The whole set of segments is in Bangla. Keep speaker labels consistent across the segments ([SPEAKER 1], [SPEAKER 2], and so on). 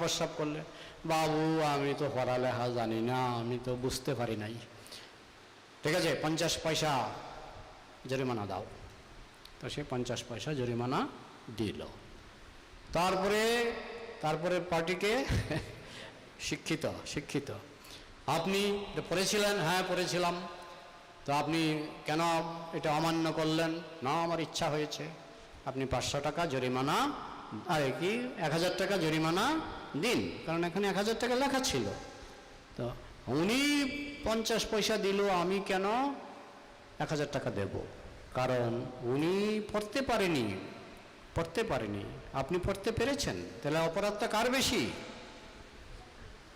[SPEAKER 1] প্রস্রাব করলে, বাবু, আমি তো পড়ালেখা জানি না, আমি তো বুঝতে পারি নাই। ঠিক আছে? পঞ্চাশ পয়সা জরিমানা দাও। তো সে পঞ্চাশ পয়সা জরিমানা দিল। তারপরে তারপরে পার্টিকে শিক্ষিত শিক্ষিত। আপনি পড়েছিলেন? হ্যাঁ পড়েছিলাম। তো আপনি কেন এটা অমান্য করলেন? না, আমার ইচ্ছা হয়েছে। আপনি পাঁচশো টাকা জরিমানা, আরে কি, এক হাজার টাকা জরিমানা দিন। কারণ এখানে এক হাজার টাকা লেখা ছিল। তো উনি পঞ্চাশ পয়সা দিল, আমি কেন এক হাজার টাকা দেব? কারণ উনি পড়তে পারেনি পড়তে পারেনি। আপনি পড়তে পেরেছেন? তাহলে অপরাধটা কার বেশি?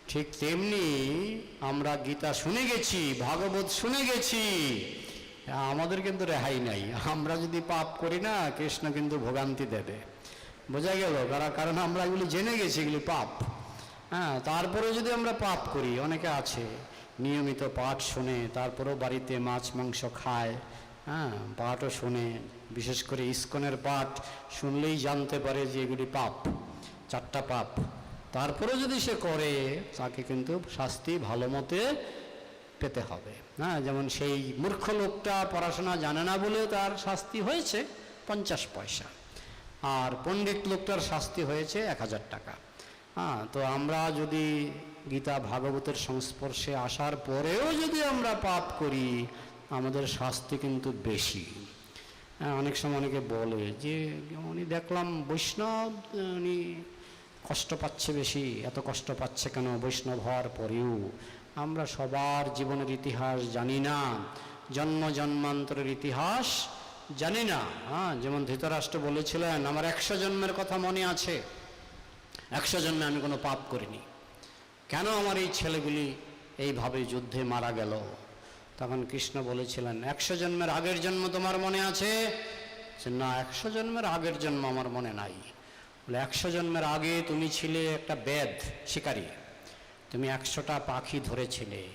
[SPEAKER 1] ঠিক তেমনি আমরা গীতা শুনে গেছি, ভাগবত শুনে গেছি। আমাদের কিন্তু রেহাই নাই। আমরা যদি পাপ করি না, কৃষ্ণ কিন্তু ভোগান্তি দেবে। বোঝা গেল? কারণ আমরা এগুলি জেনে গেছি, এগুলি পাপ। হ্যাঁ তারপরে যদি আমরা পাপ করি, অনেকে আছে, নিয়মিত পাঠ শোনে, তারপরেও বাড়িতে মাছ, মাংস খায় হ্যাঁ পাঠও শোনে, বিশেষ করে ইস্কনের পাঠ শুনলেই জানতে পারে যে এগুলি পাপ, চারটা পাপ। তারপরেও যদি সে করে, তাকে কিন্তু শাস্তি ভালো মতে পেতে হবে। হ্যাঁ যেমন সেই মূর্খ লোকটা পড়াশোনা জানে না বলে তার শাস্তি হয়েছে, পঞ্চাশ পয়সা। আর পণ্ডিত লোকটার শাস্তি হয়েছে এক হাজার টাকা। হ্যাঁ তো আমরা যদি গীতা ভাগবতের সংস্পর্শে আসার পরেও যদি আমরা পাপ করি, আমাদের শাস্তি কিন্তু বেশি। হ্যাঁ অনেক সময় অনেকে বলে যে, উনি দেখলাম বৈষ্ণব, উনি কষ্ট পাচ্ছে বেশি, এত কষ্ট পাচ্ছে কেন বৈষ্ণব হওয়ার পরেও? আমরা সবার জীবনের ইতিহাস জানি না, জন্ম জন্মান্তরের ইতিহাস জানি না। হ্যাঁ যেমন ধৃতরাষ্ট্র বলেছিলেন, আমার একশো জন্মের কথা মনে আছে। একশো জন্মে আমি কোনো পাপ করিনি। কেন আমার এই ছেলেগুলি এইভাবে যুদ্ধে মারা গেল? তখন কৃষ্ণ বলেছিলেন, একশো জন্মের আগের জন্ম তোমার মনে আছে? না, একশো জন্মের আগের জন্ম আমার মনে নাই। বলে, একশো জন্মের আগে তুমি ছিলে একটা বেদ শিকারী। তুমি একশোটা পাখি ধরেছিলে।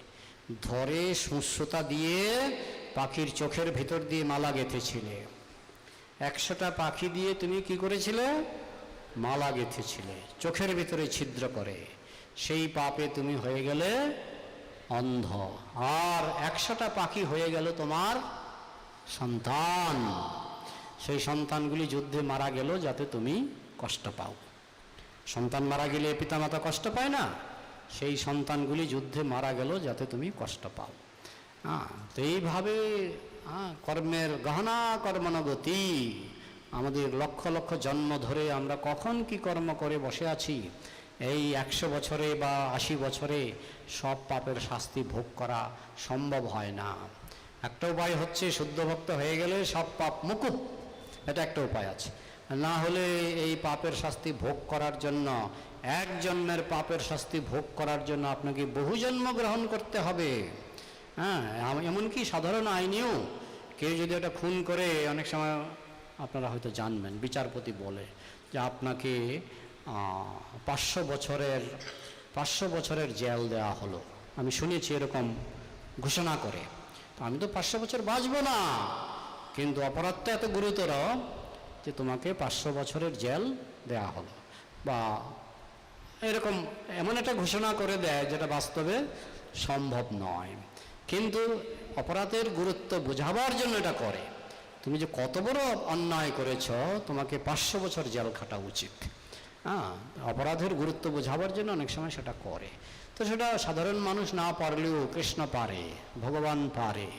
[SPEAKER 1] ধরে সুস্থতা দিয়ে পাখির চোখের ভিতর দিয়ে মালা গেঁথেছিলে। একশোটা পাখি দিয়ে তুমি কি করেছিলে? মালা গেঁথেছিলে। চোখের ভিতরে ছিদ্র করে। সেই পাপে তুমি হয়ে গেলে অন্ধ। আর একশোটা পাখি হয়ে গেল তোমার সন্তান। সেই সন্তানগুলি যুদ্ধে মারা গেল যাতে তুমি কষ্ট পাও। সন্তান মারা গেলে পিতামাতা কষ্ট পায় না? সেই সন্তানগুলি যুদ্ধে মারা গেল যাতে তুমি কষ্ট পাও। হ্যাঁ তো এইভাবে হ্যাঁ কর্মের গহনা কর্মনগতি আমাদের লক্ষ লক্ষ জন্ম ধরে আমরা কখন কি কর্ম করে বসে আছি এই একশো বছরে বা আশি বছরে সব পাপের শাস্তি ভোগ করা সম্ভব হয় না। একটা উপায় হচ্ছে শুদ্ধ ভক্ত হয়ে গেলে সব পাপ মুকুব। এটা একটা উপায় আছে। না হলে এই পাপের শাস্তি ভোগ করার জন্য, এক জন্মের পাপের শাস্তি ভোগ করার জন্য আপনাকে বহু জন্ম গ্রহণ করতে হবে। হ্যাঁ এমনকি সাধারণ আইনেও কেউ যদি একটা খুন করে, অনেক সময় আপনারা হয়তো জানবেন, বিচারপতি বলে যে আপনাকে পাঁচশো বছরের পাঁচশো বছরের জেল দেওয়া হলো। আমি শুনেছি এরকম ঘোষণা করে। আমি তো পাঁচশো বছর বাঁচবো না। কিন্তু অপরাধটা এত গুরুতর যে তোমাকে পাঁচশো বছরের জেল দেয়া হলো। বা এরকম এমন একটা ঘোষণা করে দেয় যেটা বাস্তবে সম্ভব নয়। কিন্তু অপরাধের গুরুত্ব বোঝাবার জন্য এটা করে। তুমি যে কত বড় অন্যায় করেছ, তোমাকে পাঁচশো বছর জেল খাটা উচিত। হ্যাঁ অপরাধের গুরুত্ব বোঝাবার জন্য অনেক সময় সেটা করে। তো সেটা সাধারণ মানুষ না পারলেও কৃষ্ণ পারে, ভগবান পারে।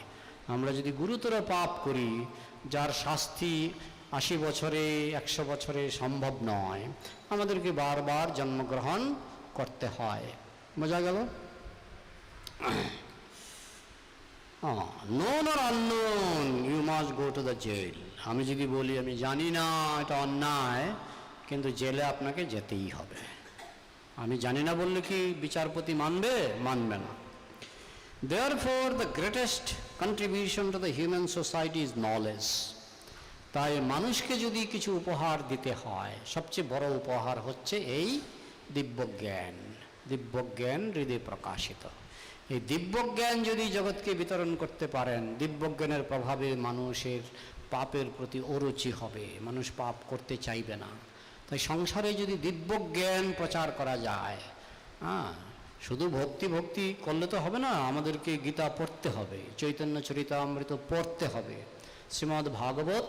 [SPEAKER 1] আমরা যদি গুরুতর পাপ করি, যার শাস্তি আশি বছরে, একশো বছরে সম্ভব নয়, আমাদেরকে বারবার জন্মগ্রহণ করতে হয়। বোঝা গেল? You must go to the jail আমি যদি বলি, আমি জানি না, এটা অন্যায়, কিন্তু জেলে আপনাকে যেতেই হবে। আমি জানি না বললে কি বিচারপতি মানবে? মানবে না। Therefore the greatest contribution to the human society is knowledge তাই মানুষকে যদি কিছু উপহার দিতে হয়, সবচেয়ে বড় উপহার হচ্ছে এই দিব্যজ্ঞান। দিব্যজ্ঞান হৃদয় প্রকাশিত। এই দিব্যজ্ঞান যদি জগৎকে বিতরণ করতে পারেন, দিব্যজ্ঞানের প্রভাবে মানুষের পাপের প্রতি অরুচি হবে, মানুষ পাপ করতে চাইবে না। তাই সংসারে যদি দিব্যজ্ঞান প্রচার করা যায় হ্যাঁ শুধু ভক্তি ভক্তি করলে তো হবে না, আমাদেরকে গীতা পড়তে হবে, চৈতন্য চরিতামৃত পড়তে হবে, শ্রীমদ্ ভাগবত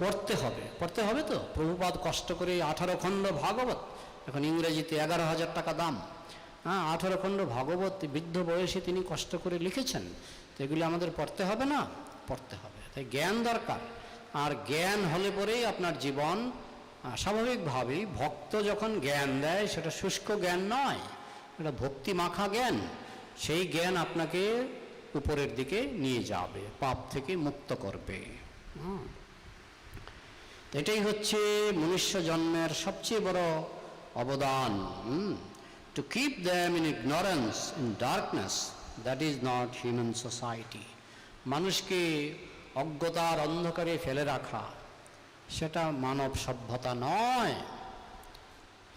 [SPEAKER 1] পড়তে হবে। পড়তে হবে তো? প্রভুপাদ কষ্ট করে আঠারো খণ্ড ভাগবত, এখন ইংরেজিতে এগারো হাজার টাকা দাম। হ্যাঁ আঠারো খণ্ড ভাগবত বৃদ্ধ বয়সে তিনি কষ্ট করে লিখেছেন, তো এগুলি আমাদের পড়তে হবে না? পড়তে হবে। তাই জ্ঞান দরকার। আর জ্ঞান হলে পরেই আপনার জীবন স্বাভাবিকভাবেই ভক্ত যখন জ্ঞান দেয়, সেটা শুষ্ক জ্ঞান নয়, এটা ভক্তি মাখা জ্ঞান। সেই জ্ঞান আপনাকে উপরের দিকে নিয়ে যাবে, পাপ থেকে মুক্ত করবে। এটাই হচ্ছে মনুষ্য জন্মের সবচেয়ে বড় অবদান। To keep them in ignorance in darkness that is not human society মানুষকে অজ্ঞতার অন্ধকারে ফেলে রাখা, সেটা মানব সভ্যতা নয়।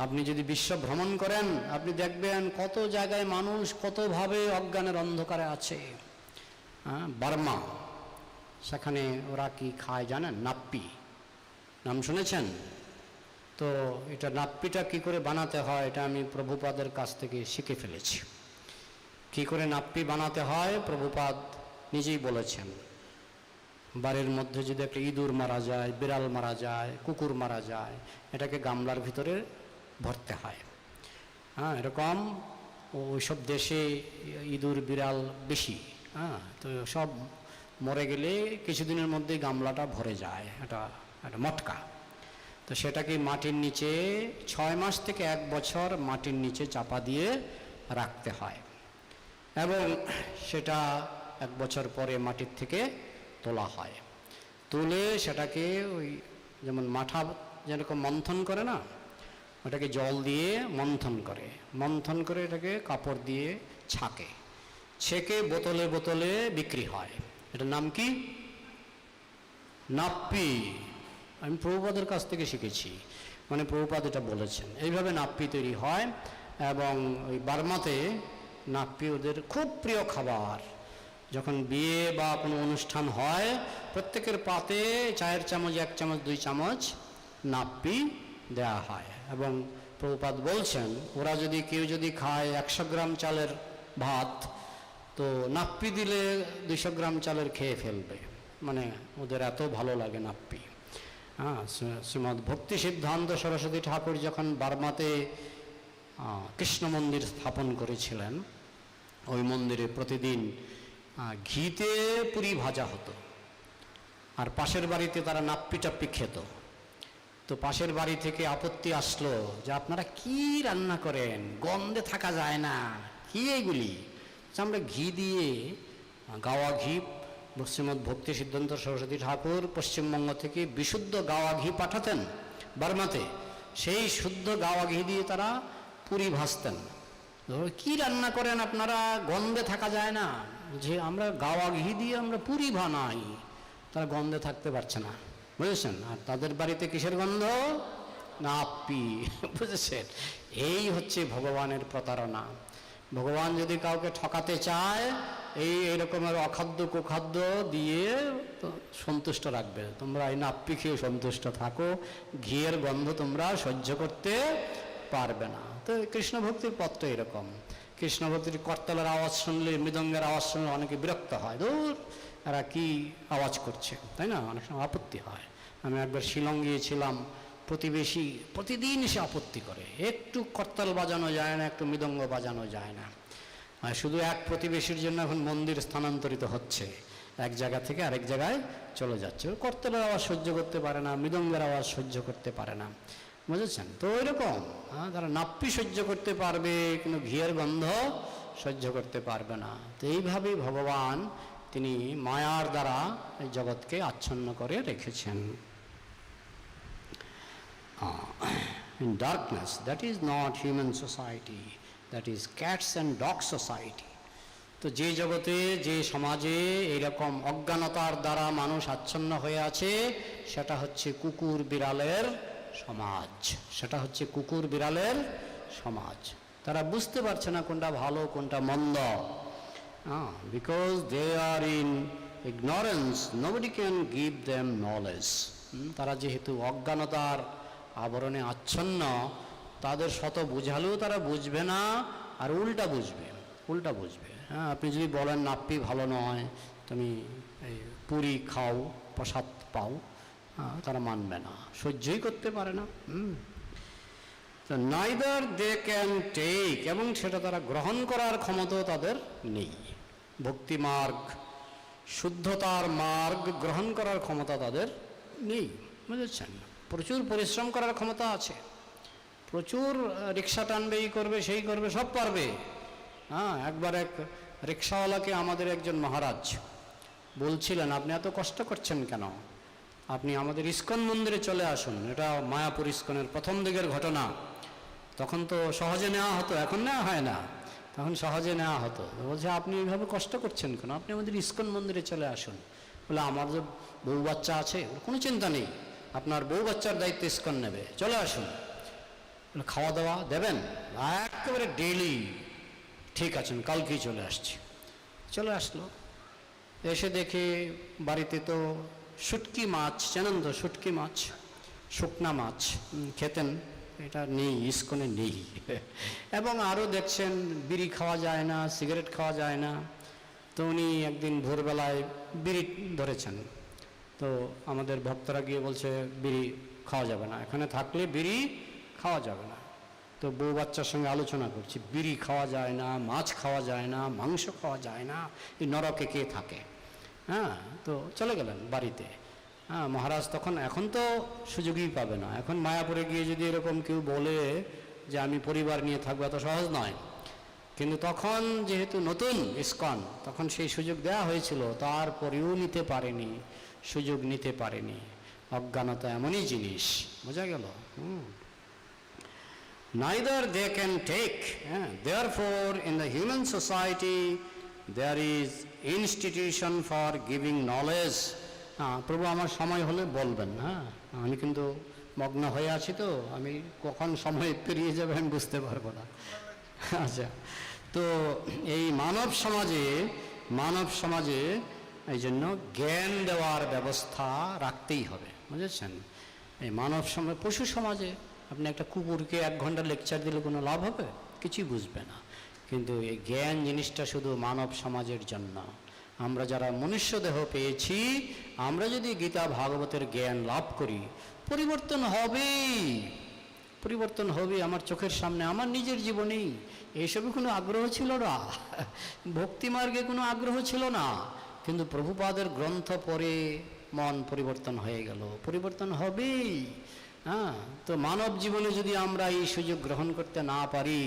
[SPEAKER 1] আপনি যদি বিশ্ব ভ্রমণ করেন, আপনি দেখবেন কত জায়গায় মানুষ কতভাবে অজ্ঞানের অন্ধকারে আছে। বার্মা, সেখানে ওরা কি খায় জানেন? নাপ্পি। নাম শুনেছেন? তো এটা নাপ্পিটা কি করে বানাতে হয়, এটা আমি প্রভুপাদের কাছ থেকে শিখে ফেলেছি। কি করে নাপ্পি বানাতে হয়, প্রভুপাদ নিজেই বলেছেন। বাড়ির মধ্যে যদি একটা ইঁদুর মারা যায়, বিড়াল মারা যায়, কুকুর মারা যায়, এটাকে গামলার ভিতরে ভরতে হয়। হ্যাঁ এরকম ওইসব দেশে ইঁদুর, বিড়াল বেশি। হ্যাঁ তো সব মরে গেলে কিছুদিনের মধ্যেই গামলাটা ভরে যায় এটা একটা মটকা। তো সেটাকে মাটির নিচে ছয় মাস থেকে এক বছর মাটির নিচে চাপা দিয়ে রাখতে হয়। এবং সেটা এক বছর পরে মাটির থেকে তোলা হয়। তুলে সেটাকে ওই যেমন মাঠা যেরকম মন্থন করে না, ওটাকে জল দিয়ে মন্থন করে। মন্থন করে এটাকে কাপড় দিয়ে ছাকে। ছেঁকে বোতলে বোতলে বিক্রি হয়। এটার নাম কি? নাপ্পি। আমি প্রভুপাদের কাছ থেকে শিখেছি। মানে প্রভুপাদ এটা বলেছেন। এইভাবে নাপ্পি তৈরি হয় এবং ওই বার্মাতে নাপ্পি ওদের খুব প্রিয় খাবার। যখন বিয়ে বা কোনো অনুষ্ঠান হয়, প্রত্যেকের পাতে চায়ের চামচ, এক চামচ, দুই চামচ নাপ্পি দেয়া হয় এবং প্রভুপাত বলছেন, ওরা যদি কেউ যদি খায় একশো গ্রাম চালের ভাত, তো নাপ্পি দিলে দুইশো গ্রাম চালের খেয়ে ফেলবে। মানে ওদের এত ভালো লাগে নাপ্পি। হ্যাঁ শ্রী- শ্রীমদ্ ভক্তি সিদ্ধান্ত সরস্বতী ঠাকুর যখন বার্মাতে কৃষ্ণ মন্দির স্থাপন করেছিলেন, ওই মন্দিরে প্রতিদিন ঘিতে পুরি ভাজা হতো। আর পাশের বাড়িতে তারা নাপ্পি টাপ্পি খেত। তো পাশের বাড়ি থেকে আপত্তি আসলো যে আপনারা কি রান্না করেন? গন্ধে থাকা যায় না। কি এইগুলি? আমরা ঘি দিয়ে, গাওয়া ঘি শ্রীমৎ ভক্তি সিদ্ধান্ত সরস্বতী ঠাকুর পশ্চিমবঙ্গ থেকে বিশুদ্ধ গাওয়া ঘি পাঠাতেন বার্মাতে। সেই শুদ্ধ গাওয়া ঘি দিয়ে তারা পুরি ভাসতেন। কি রান্না করেন আপনারা? গন্ধে থাকা যায় না। যে আমরা গাওয়া ঘি দিয়ে আমরা পুরি বানাই, তারা গন্ধে থাকতে পারছে না। বুঝেছেন? আর তাদের বাড়িতে কিসের গন্ধ? না আপ্পি বুঝেছেন? এই হচ্ছে ভগবানের প্রতারণা। ভগবান যদি কাউকে ঠকাতে চায় এই এরকমের অখাদ্য কুখাদ্য দিয়ে সন্তুষ্ট রাখবে। তোমরা এই নাপ্পি খেয়ে সন্তুষ্ট থাকো, ঘিয়ের গন্ধ তোমরা সহ্য করতে পারবে না। তো কৃষ্ণ ভক্তির তো এরকম। কৃষ্ণ ভক্তির করতলার আওয়াজ শুনলে, মৃদঙ্গের আওয়াজ শুনলে অনেকে বিরক্ত হয়। দূর এরা কি আওয়াজ করছে, তাই না? অনেক সময় আপত্তি হয়। আমি একবার শিলং গিয়েছিলাম, প্রতিবেশী প্রতিদিন সে আপত্তি করে। একটু করতাল বাজানো যায় না, একটু মৃদঙ্গ বাজানো যায় না। শুধু এক প্রতিবেশীর জন্য এখন মন্দির স্থানান্তরিত হচ্ছে। এক জায়গা থেকে আরেক জায়গায় চলে যাচ্ছে। ও করতালের আওয়াজ সহ্য করতে পারে না, মৃদঙ্গের আওয়াজ সহ্য করতে পারে না। বুঝেছেন? তো ওই রকম হ্যাঁ তারা নাপ্পি সহ্য করতে পারবে, কোনো ঘিয়ের গন্ধ সহ্য করতে পারবে না। তো এইভাবেই ভগবান তিনি মায়ার দ্বারা এই জগৎকে আচ্ছন্ন করে রেখেছেন। in darkness. That is not society. That is cats and dog society. তো যে জগতে, যে সমাজে এইরকম অজ্ঞানতার দ্বারা মানুষ আচ্ছন্ন হয়ে আছে, সেটা হচ্ছে কুকুর বিড়ালের সমাজ। সেটা হচ্ছে কুকুর বিড়ালের সমাজ। তারা বুঝতে পারছে না কোনটা ভালো, কোনটা মন্দ। Because they are in ignorance nobody can give them knowledge তারা যেহেতু অজ্ঞানতার আবরণে আচ্ছন্ন তাদের শত বোঝালেও তারা বুঝবে না আর উল্টা বুঝবে উল্টা বুঝবে। হ্যাঁ আপনি যদি বলেন নাপ্পি ভালো নয় তুমি এই পুরি খাও প্রসাদ পাও হ্যাঁ, তারা মানবে না সহ্যই করতে পারে না। Hmm. Neither they can take এবং সেটা তারা গ্রহণ করার ক্ষমতাও তাদের নেই। ভক্তি মার্গ শুদ্ধতার মার্গ গ্রহণ করার ক্ষমতা তাদের নেই বুঝেছেন? প্রচুর পরিশ্রম করার ক্ষমতা আছে। প্রচুর রিক্সা টানবে এই করবে, সেই করবে, সব পারবে। হ্যাঁ একবার এক রিক্সাওয়ালাকে আমাদের একজন মহারাজ বলছিলেন, আপনি এত কষ্ট করছেন কেন? আপনি আমাদের ইস্কন মন্দিরে চলে আসুন। এটা মায়াপুর ইস্কনের প্রথম দিকের ঘটনা। তখন তো সহজে নেওয়া হতো, এখন নেওয়া হয় না। তখন সহজে নেওয়া হতো। বলছে, আপনি এইভাবে কষ্ট করছেন কেন? আপনি আমাদের ইস্কন মন্দিরে চলে আসুন। বলে, আমার যে বউ বাচ্চা আছে কোনো চিন্তা নেই। আপনার বউ বাচ্চার দায়িত্ব ইস্কন নেবে। চলে আসুন। খাওয়া দাওয়া দেবেন? একেবারে ডেইলি ঠিক আছেন কালকেই চলে আসছি। চলে আসলো। এসে দেখে বাড়িতে তো শুটকি মাছ, জানেন তো শুটকি মাছ? শুকনা মাছ খেতেন। এটা নেই, ইস্কনে নেই। এবং আরও দেখছেন বিড়ি খাওয়া যায় না, সিগারেট খাওয়া যায় না। তো উনি একদিন ভোরবেলায় বিড়ি ধরেছেন। তো আমাদের ভক্তরা গিয়ে বলছে, বিড়ি খাওয়া যাবে না। এখানে থাকলে বিড়ি খাওয়া যাবে না। তো বউ বাচ্চার সঙ্গে আলোচনা করছি, বিড়ি খাওয়া যায় না, মাছ খাওয়া যায় না, মাংস খাওয়া যায় না, এই নরকে কে থাকে? হ্যাঁ তো চলে গেলেন বাড়িতে। হ্যাঁ মহারাজ তখন এখন তো সুযোগই পাবে না। এখন মায়াপুরে গিয়ে যদি এরকম কেউ বলে যে আমি পরিবার নিয়ে থাকব, এত সহজ নয়। কিন্তু তখন যেহেতু নতুন ইস্কন, তখন সেই সুযোগ দেওয়া হয়েছিল, তারপরেও নিতে পারেনি, সুযোগ নিতে পারেনি। অজ্ঞানতা এমনই জিনিস, বোঝা গেল? হুম। Neither they can take. eh, Therefore, in the human society, there is institution for giving knowledge. হ্যাঁ প্রভু আমার সময় হলে বলবেন হ্যাঁ আমি কিন্তু মগ্ন হয়ে আছি তো আমি কখন সময় পেরিয়ে যাবে আমি বুঝতে পারব না আচ্ছা তো এই মানব সমাজে মানব সমাজে এই জন্য জ্ঞান দেওয়ার ব্যবস্থা রাখতেই হবে বুঝেছেন এই মানব সমাজ পশু সমাজে আপনি একটা কুকুরকে এক ঘণ্টা লেকচার দিলে কোনো লাভ হবে? কিছুই বুঝবে না। কিন্তু এই জ্ঞান জিনিসটা শুধু মানব সমাজের জন্য। আমরা যারা মনুষ্য দেহ পেয়েছি, আমরা যদি গীতা ভাগবতের জ্ঞান লাভ করি, পরিবর্তন হবেই। পরিবর্তন হবে আমার চোখের সামনে, আমার নিজের জীবনেই। এইসবে কোনো আগ্রহ ছিল না। ভক্তিমার্গে কোনো আগ্রহ ছিল না। কিন্তু প্রভুপাদের গ্রন্থ পরে মন পরিবর্তন হয়ে গেল। পরিবর্তন হবেই। হ্যাঁ। তো মানব জীবনে যদি আমরা এই সুযোগ গ্রহণ করতে না পারি,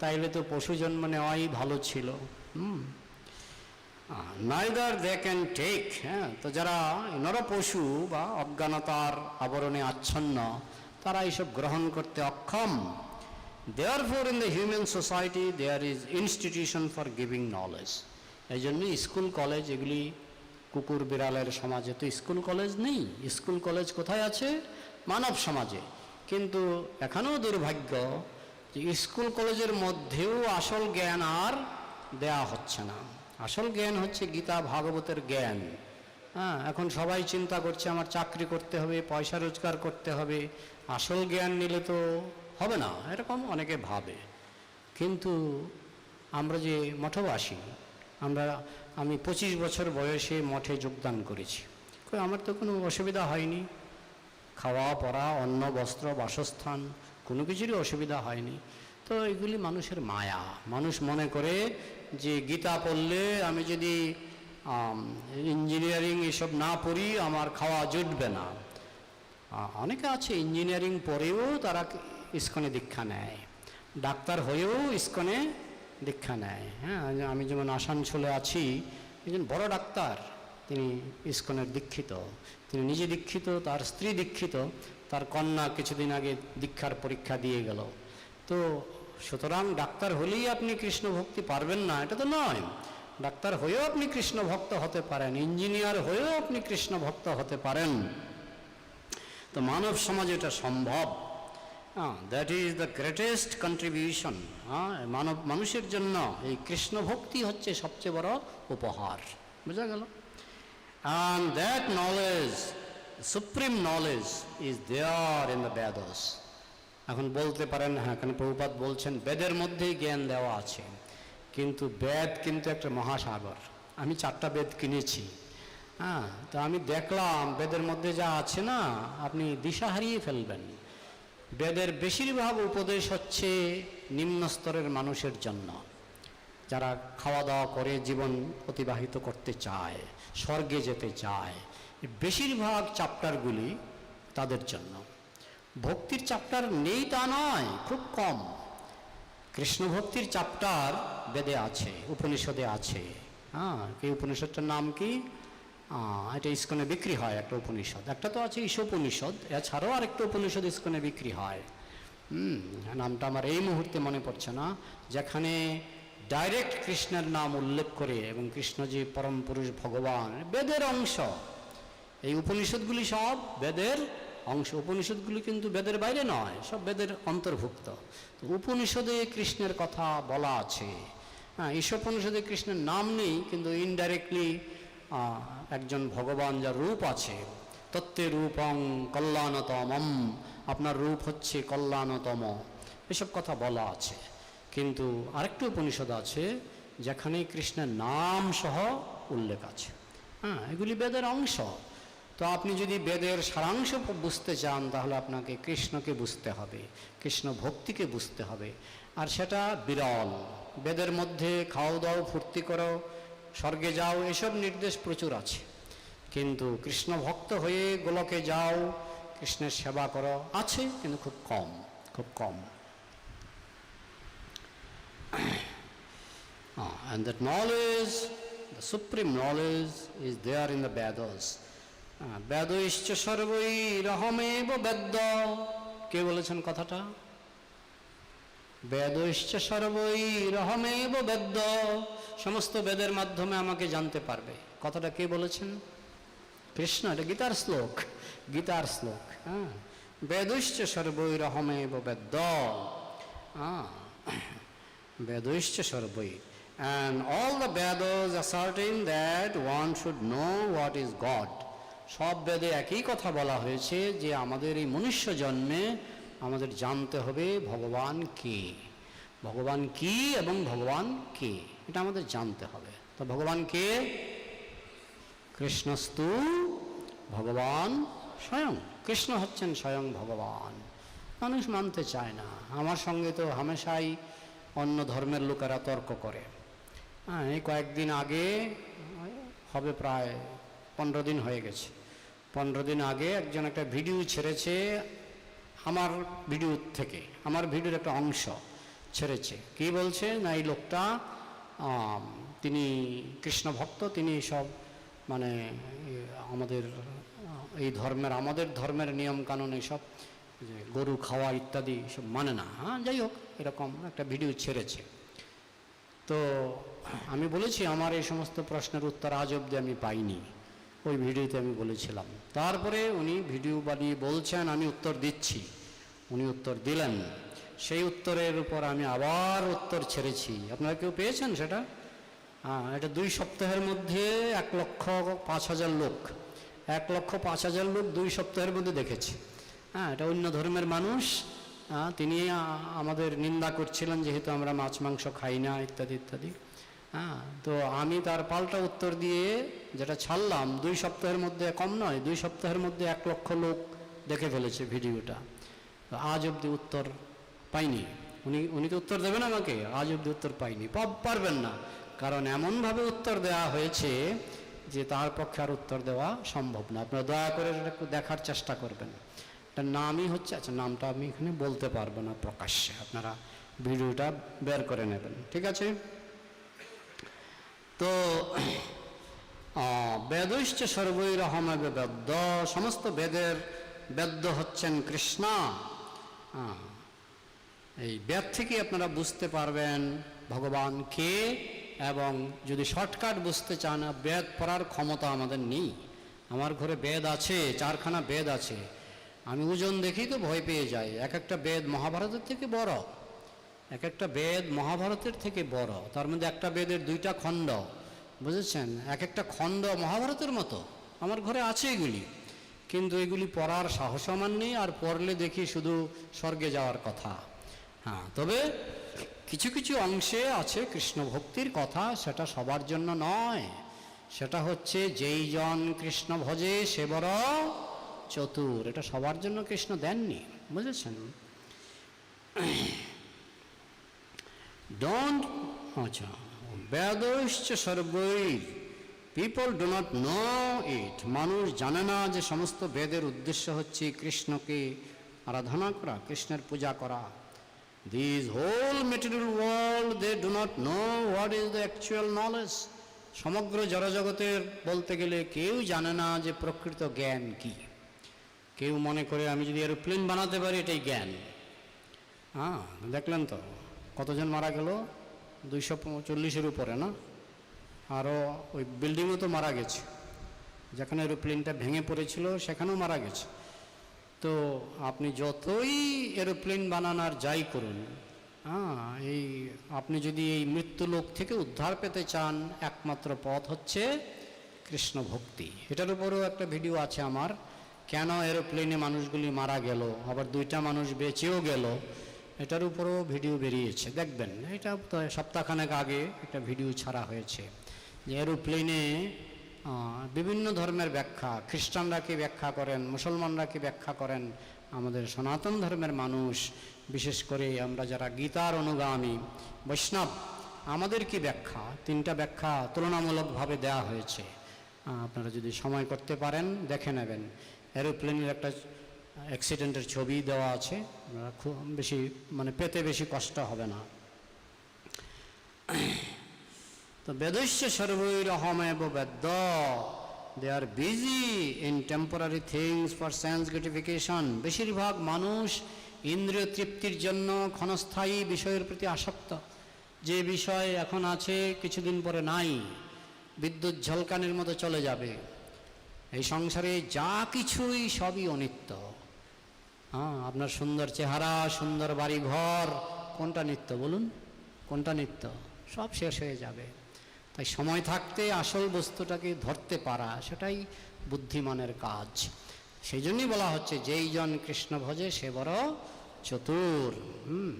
[SPEAKER 1] তাইলে তো পশু জন্ম নেওয়াই ভালো ছিল। Hmm. Neither they can take হ্যাঁ। তো যারা নরপশু বা অজ্ঞানতার আবরণে আচ্ছন্ন, তারা এইসব গ্রহণ করতে অক্ষম। Therefore in the human society there is institution for giving knowledge এই জন্য স্কুল কলেজ এগুলি কুকুর বিড়ালের সমাজে তো স্কুল কলেজ নেই। স্কুল কলেজ কোথায় আছে? মানব সমাজে। কিন্তু এখানেও দুর্ভাগ্য যে স্কুল কলেজের মধ্যেও আসল জ্ঞান আর দেয়া হচ্ছে না। আসল জ্ঞান হচ্ছে গীতা, ভাগবতের জ্ঞান। হ্যাঁ এখন সবাই চিন্তা করছে আমার চাকরি করতে হবে, পয়সা রোজগার করতে হবে, আসল জ্ঞান নিলে তো হবে না, এরকম অনেকে ভাবে। কিন্তু আমরা যে মঠবাসী, আমরা, আমি পঁচিশ বছর বয়সে মঠে যোগদান করেছি। আমার তো কোনো অসুবিধা হয়নি। খাওয়া, পরা, অন্ন, বস্ত্র, বাসস্থান, কোনো কিছুরই অসুবিধা হয়নি। তো এগুলি মানুষের মায়া। মানুষ মনে করে যে গীতা পড়লে আমি যদি ইঞ্জিনিয়ারিং এসব না পড়ি, আমার খাওয়া জুটবে না। অনেকে আছে ইঞ্জিনিয়ারিং পড়েও তারা ইস্কনে দীক্ষা নেয়। ডাক্তার হয়েও ইস্কনে দীক্ষা নেয়। হ্যাঁ আমি যেমন আসানসোলে আছি, একজন বড় ডাক্তার। তিনি ইস্কনের দীক্ষিত। তিনি নিজে দীক্ষিত, তার স্ত্রী দীক্ষিত, তার কন্যা কিছুদিন আগে দীক্ষার পরীক্ষা দিয়ে গেল। তো সুতরাং ডাক্তার হলেই আপনি কৃষ্ণ ভক্তি পারবেন না, এটা তো নয়। ডাক্তার হয়েও আপনি কৃষ্ণ ভক্ত হতে পারেন, ইঞ্জিনিয়ার হয়েও আপনি কৃষ্ণ ভক্ত হতে পারেন। তো মানব সমাজে এটা সম্ভব। হ্যাঁ that is the greatest contribution হ্যাঁ মানব, মানুষের জন্য এই কৃষ্ণ ভক্তি হচ্ছে সবচেয়ে বড় উপহার। বোঝা গেল? And that knowledge supreme knowledge is there in the Vedas এখন বলতে পারেন হ্যাঁ কেন প্রভুপাত বলছেন, বেদের মধ্যেই জ্ঞান দেওয়া আছে। কিন্তু বেদ কিন্তু একটা মহাসাগর। আমি চারটা বেদ কিনেছি। হ্যাঁ তো আমি দেখলাম বেদের মধ্যে যা আছে না, আপনি দিশা হারিয়ে ফেলবেন। বেদের বেশিরভাগ উপদেশ হচ্ছে নিম্ন স্তরের মানুষের জন্য। যারা খাওয়া দাওয়া করে, জীবন অতিবাহিত করতে চায়, স্বর্গে যেতে চায় বেশিরভাগ চ্যাপ্টারগুলি তাদের জন্য। ভক্তির চ্যাপ্টার নেই তা নয়, খুব কম। কৃষ্ণ ভক্তির চ্যাপ্টার বেদে আছে, উপনিষদে আছে। হ্যাঁ এই উপনিষদটার নাম কি? এটা ইস্কনে বিক্রি হয় একটা উপনিষদ। একটা তো আছে ঈশোপনিষদ, এছাড়াও আরেকটা উপনিষদ ইস্কনে বিক্রি হয়। হুম, নামটা আমার এই মুহূর্তে মনে পড়ছে না। যেখানে ডাইরেক্ট কৃষ্ণের নাম উল্লেখ করে এবং কৃষ্ণ যে পরম পুরুষ ভগবান, বেদের অংশ। এই উপনিষদগুলি সব বেদের অংশ। উপনিষদগুলি কিন্তু বেদের বাইরে নয়, সব বেদের অন্তর্ভুক্ত। তো উপনিষদে কৃষ্ণের কথা বলা আছে। হ্যাঁ ঈশোপনিষদে কৃষ্ণের নাম নেই, কিন্তু ইনডাইরেক্টলি একজন ভগবান যার রূপ আছে। তত্ত্বে রূপং কল্যাণতমম। আপনার রূপ হচ্ছে কল্যাণতম। এসব কথা বলা আছে। কিন্তু আরেকটি উপনিষদ আছে, যেখানে কৃষ্ণের নাম সহ উল্লেখ আছে। হ্যাঁ এগুলি বেদের অংশ। তো আপনি যদি বেদের সারাংশ বুঝতে চান, তাহলে আপনাকে কৃষ্ণকে বুঝতে হবে, কৃষ্ণ ভক্তিকে বুঝতে হবে। আর সেটা বিরল। বেদের মধ্যে খাও দাও, ফুর্তি করো, স্বর্গে যাও, এসব নির্দেশ প্রচুর আছে। কিন্তু কৃষ্ণ ভক্ত হয়ে গোলকে যাও, কৃষ্ণের সেবা করো, আছে, কিন্তু খুব কম খুব কম। and that knowledge, the supreme knowledge, is there in the Vedas. Ah, বেদৈশ্চ সর্বৈরহমেব Baidya কে বলেছেন কথাটা? বেদৈশ্চ সর্বৈরহমেব বেদ্য সমস্ত বেদের মাধ্যমে আমাকে জানতে পারবে। কথাটা কে বলেছেন? কৃষ্ণ এটা গীতার শ্লোক। গীতার শ্লোক হ্যাঁ। বেদৈশ্চ সর্বৈরহমেব বেদ্য হ্যাঁ Vedaischa Sarvai. And all the Vedas asserting that one should know what is God. সব বেদে একই কথা বলা হয়েছে যে আমাদের এই মনুষ্য জন্মে আমাদের জানতে হবে ভগবান কে। ভগবান কি এবং ভগবান কে? এটা আমাদের জানতে হবে। তো ভগবান কে? কৃষ্ণস্তু, ভগবান স্বয়ং। কৃষ্ণ হচ্ছেন স্বয়ং ভগবান। মানুষ মানতে চায় না। আমার সঙ্গে তো হামেশাই অন্য ধর্মের লোকেরা তর্ক করে। হ্যাঁ এই কয়েকদিন আগে, হবে প্রায় পনেরো দিন হয়ে গেছে। পনেরো দিন আগে একজন একটা ভিডিও ছেড়েছে আমার ভিডিও থেকে, আমার ভিডিওর একটা অংশ ছেড়েছে। কি বলছে? না, এই লোকটা তিনি কৃষ্ণ ভক্ত, তিনি সব মানে আমাদের, এই ধর্মের, আমাদের ধর্মের নিয়ম কানুন এইসব যে গরু খাওয়া ইত্যাদি সব মানে না হ্যাঁ যাই হোক, এরকম একটা ভিডিও ছেড়েছে। তো আমি বলেছি, আমার এই সমস্ত প্রশ্নের উত্তর আজ অবধি আমি পাইনি। ওই ভিডিওতে আমি বলেছিলাম। তারপরে উনি ভিডিও বানিয়ে বলছেন, আমি উত্তর দিচ্ছি। উনি উত্তর দিলেন। সেই উত্তরের উপর আমি আবার উত্তর ছেড়েছি। আপনারা কেউ পেয়েছেন সেটা? হ্যাঁ এটা দুই সপ্তাহের মধ্যে এক লক্ষ পাঁচ হাজার লোক, এক লক্ষ পাঁচ হাজার লোক দুই সপ্তাহের মধ্যে দেখেছে। হ্যাঁ এটা অন্য ধর্মের মানুষ। হ্যাঁ, তিনি আমাদের নিন্দা করছিলেন যেহেতু আমরা মাছ মাংস খাই না ইত্যাদি ইত্যাদি। হ্যাঁ তো আমি তার পাল্টা উত্তর দিয়ে যেটা ছাড়লাম দুই সপ্তাহের মধ্যে কম নয় দুই সপ্তাহের মধ্যে এক লক্ষ লোক দেখে ফেলেছে ভিডিওটা। আজ অবধি উত্তর পাইনি। উনি উনি তো উত্তর দেবেন আমাকে আজ অবধি উত্তর পাইনি। পারবেন না কারণ এমনভাবে উত্তর দেওয়া হয়েছে যে তার পক্ষে আর উত্তর দেওয়া সম্ভব না। আপনারা দয়া করে একটু দেখার চেষ্টা করবেন। এটার নামই হচ্ছে আচ্ছা নামটা আমি এখানে বলতে পারব না প্রকাশ্যে, আপনারা ভিডিওটা বের করে নেবেন, ঠিক আছে? তো বেদৈশ্চ সর্বৈরহমে বেদ্য, সমস্ত বেদের বেদ্য হচ্ছেন কৃষ্ণ। এই বেদ থেকে আপনারা বুঝতে পারবেন ভগবান কে, এবং যদি শর্টকাট বুঝতে চান, বেদ পড়ার ক্ষমতা আমাদের নেই। আমার ঘরে বেদ আছে, চারখানা বেদ আছে। আমি ওজন দেখি তো ভয় পেয়ে যাই। এক একটা বেদ মহাভারতের থেকে বড়, এক একটা বেদ মহাভারতের থেকে বড়। তার মধ্যে একটা বেদের দুইটা খণ্ড, বুঝেছেন? এক একটা খণ্ড মহাভারতের মতো। আমার ঘরে আছে এগুলি, কিন্তু এগুলি পড়ার সাহস আমার নেই, আর পড়লে দেখি শুধু স্বর্গে যাওয়ার কথা। হ্যাঁ তবে কিছু কিছু অংশে আছে কৃষ্ণ ভক্তির কথা, সেটা সবার জন্য নয়। সেটা হচ্ছে, যেই জন কৃষ্ণ ভজে সে বড় চতুর, এটা সবার জন্য কৃষ্ণ দেননি, বুঝেছেন? ডোন্ট আচ্ছা বেদশ্চ সর্বৈ people do not know it মানুষ জানে না যে সমস্ত বেদের উদ্দেশ্য হচ্ছে কৃষ্ণকে আরাধনা করা, কৃষ্ণের পূজা করা। This whole material world they do not know what is the actual knowledge সমগ্র জড়জগতের বলতে গেলে কেউ জানে না যে প্রকৃত জ্ঞান কি। কেউ মনে করে আমি যদি এরোপ্লেন বানাতে পারি, এটাই জ্ঞান। হ্যাঁ দেখলেন তো, কতজন মারা গেল? দুইশো চল্লিশের উপরে, না? আরও ওই বিল্ডিংও তো মারা গেছে। যেখানে এরোপ্লেনটা ভেঙে পড়েছিল, সেখানেও মারা গেছে। তো আপনি যতই এরোপ্লেন বানানোর যাই করুন হ্যাঁ এই আপনি যদি এই মৃত্যু লোক থেকে উদ্ধার পেতে চান, একমাত্র পথ হচ্ছে কৃষ্ণ ভক্তি। এটার উপরেও একটা ভিডিও আছে আমার। কেন এরোপ্লেনে মানুষগুলি মারা গেল? আবার দুইটা মানুষ বেঁচেও গেল? এটার উপরেও ভিডিও বেরিয়েছে। দেখবেন, এটা সপ্তাহখানেক আগে একটা ভিডিও ছাড়া হয়েছে যে এরোপ্লেনে বিভিন্ন ধর্মের ব্যাখ্যা, খ্রিস্টানরা কি ব্যাখ্যা করেন, মুসলমানরা কি ব্যাখ্যা করেন? আমাদের সনাতন ধর্মের মানুষ, বিশেষ করে আমরা যারা গীতার অনুগামী, বৈষ্ণব, আমাদের কি ব্যাখ্যা? তিনটা ব্যাখ্যা তুলনামূলকভাবে দেয়া হয়েছে। আপনারা যদি সময় করতে পারেন, দেখে নেবেন। এরোপ্লেনের একটা অ্যাক্সিডেন্টের ছবি দেওয়া আছে। খুব বেশি মানে পেতে বেশি কষ্ট হবে না। তো বেদস্য সর্বৈরহমেব Baidya. They are busy in temporary things for sense gratification বেশিরভাগ মানুষ ইন্দ্রিয় তৃপ্তির জন্য ক্ষণস্থায়ী বিষয়ের প্রতি আসক্ত। যে বিষয় এখন আছে, কিছুদিন পরে নাই। বিদ্যুৎ ঝলকানির মতো চলে যাবে। এই সংসারে যা কিছুই সবই অনিত্য। হ্যাঁ আপনার সুন্দর চেহারা, সুন্দর বাড়ি ঘর কোনটা নিত্য বলুন? কোনটা নিত্য? সব শেষ হয়ে যাবে। তাই সময় থাকতে আসল বস্তুটাকে ধরতে পারা, সেটাই বুদ্ধিমানের কাজ। সেই জন্যই বলা হচ্ছে, যেই জন কৃষ্ণ ভজে সে বড় চতুর। হুম।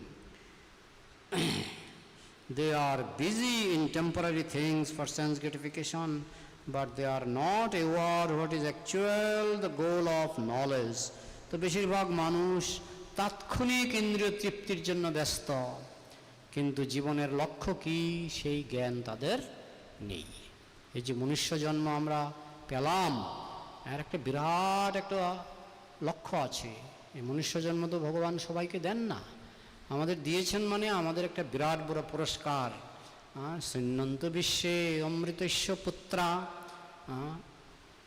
[SPEAKER 1] They are busy in temporary things for sense but they are not aware what is actual, the goal of knowledge. তো বেশিরভাগ মানুষ তাৎক্ষণিক ইন্দ্রিয় তৃপ্তির জন্য ব্যস্ত। কিন্তু জীবনের লক্ষ্য কি? সেই জ্ঞান তাদের নেই। এই যে মনুষ্য জন্ম আমরা পেলাম, এর একটা বিরাট একটা লক্ষ্য আছে। এই মনুষ্য জন্ম তো ভগবান সবাইকে দেন না। আমাদের দিয়েছেন মানে আমাদের একটা বিরাট বড় পুরস্কার। শৃণ্যন্ত বিশ্বে অমৃতস্য পুত্রা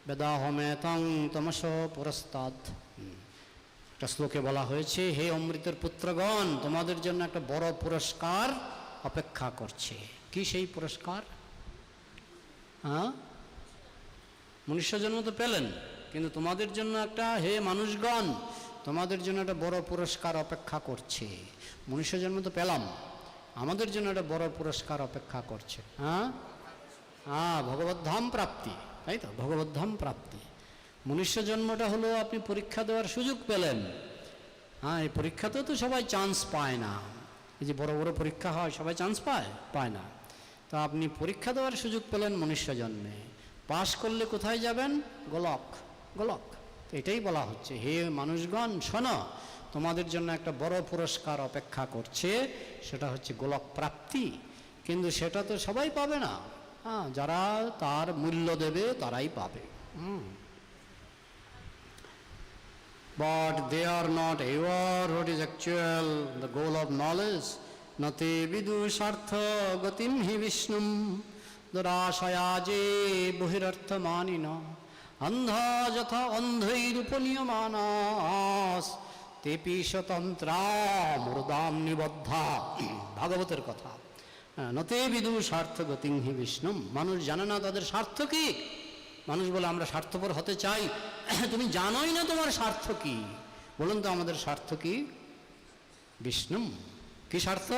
[SPEAKER 1] বেদাহমেতং তমস পুরস্তাদ একটা শ্লোকে বলা হয়েছে, হে অমৃতের পুত্রগণ, তোমাদের জন্য একটা বড় পুরস্কার অপেক্ষা করছে। কি সেই পুরস্কার? হ্যাঁ মনুষ্য জন্ম তো পেলেন, কিন্তু তোমাদের জন্য একটা, হে মানুষগণ, তোমাদের জন্য একটা বড় পুরস্কার অপেক্ষা করছে। মনুষ্য জন্ম তো পেলাম। আমাদের জন্য একটা বড় পুরস্কার অপেক্ষা করছে হ্যাঁ? হ্যাঁ ভগবদ্ধাম প্রাপ্তি, তাই তো? ভগবদ্ধাম প্রাপ্তি। মনুষ্য জন্মটা হলো আপনি পরীক্ষা দেওয়ার সুযোগ পেলেন। হ্যাঁ এই পরীক্ষাতেও তো সবাই চান্স পায় না। এই যে বড় বড় পরীক্ষা হয়, সবাই চান্স পায় পায় না। তো আপনি পরীক্ষা দেওয়ার সুযোগ পেলেন মনুষ্য জন্মে। পাশ করলে কোথায় যাবেন? গোলক গোলক। এটাই বলা হচ্ছে, হে মানুষগণ, শোনো, তোমাদের জন্য একটা বড় পুরস্কার অপেক্ষা করছে, সেটা হচ্ছে গোলক প্রাপ্তি। কিন্তু সেটা তো সবাই পাবে না। হ্যাঁ যারা তার মূল্য দেবে, তারাই পাবে। হুম। But they are not aware what is actual, the goal of knowledge. Nate vidushartha gatim hi vishnum. দুরাশয়া যে বহিরর্থমানিন অন্ধা যথা অন্ধই অন্ধৈরূপনীয়মানাস তেপি স্বতন্ত্রা মৃদাম নিবদ্ধা ভাগবতের কথা নতে বিদু স্বার্থ গতিং হি বিষ্ণুম মানুষ জানে না তাদের স্বার্থ কি মানুষ বলে আমরা স্বার্থপর হতে চাই তুমি জানোই না তোমার স্বার্থ কি বলুন তো আমাদের স্বার্থ কি বিষ্ণু কি স্বার্থ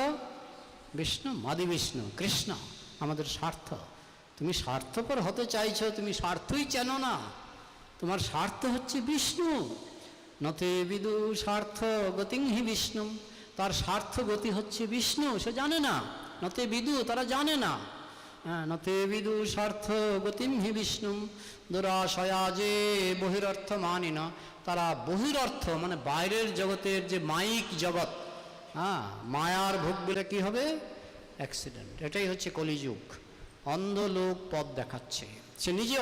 [SPEAKER 1] বিষ্ণু আদি বিষ্ণু কৃষ্ণ আমাদের স্বার্থ তুমি স্বার্থপর হতে চাইছো, তুমি স্বার্থই চেনো না। তোমার স্বার্থ হচ্ছে বিষ্ণু। নতে বিদু স্বার্থ গতিং হি বিষ্ণু তার স্বার্থ গতি হচ্ছে বিষ্ণু, সে জানে না। নতে বিদু, তারা জানে না। হ্যাঁ নতে বিদু স্বার্থ গতিম হি বিষ্ণু দুরাশয়া যে বহিরর্থ মানি না, তারা বহিরর্থ মানে বাইরের জগতের যে মাইক জগৎ। হ্যাঁ মায়ার ভোগ বলে কি হবে? অ্যাক্সিডেন্ট এটাই হচ্ছে কলিযুগ। অন্ধ লোক পথ দেখাচ্ছে। সে নিজে